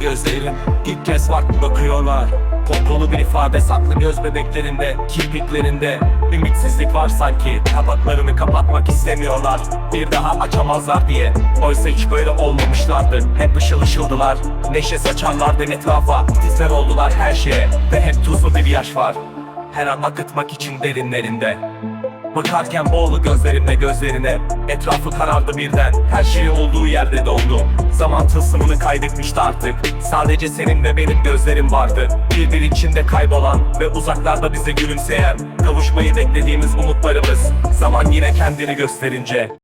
gözlerin ilk kez farklı bakıyorlar. Korkulu bir ifade saklı göz bebeklerinde Kirpiklerinde. Ümitsizlik var sanki Kapaklarını kapatmak istemiyorlar. Bir daha açamazlar diye. Oysa hiç böyle olmamışlardı Hep ışıl ışıldılar. Neşe saçarlardı etrafa. Titrer oldular her şeye. Ve hep tuzlu bir yaş var. Her an akıtmak için derinlerinde Bakarken boğulu gözlerimle gözlerine. Etrafı karardı birden. Her şey olduğu yerde dondu. Zaman tılsımını kaybetmişti artık. Sadece senin ve benim gözlerim vardı. Birbir içinde kaybolan Ve uzaklarda bize gülümseyen Kavuşmayı beklediğimiz umutlarımız. Zaman yine kendini gösterince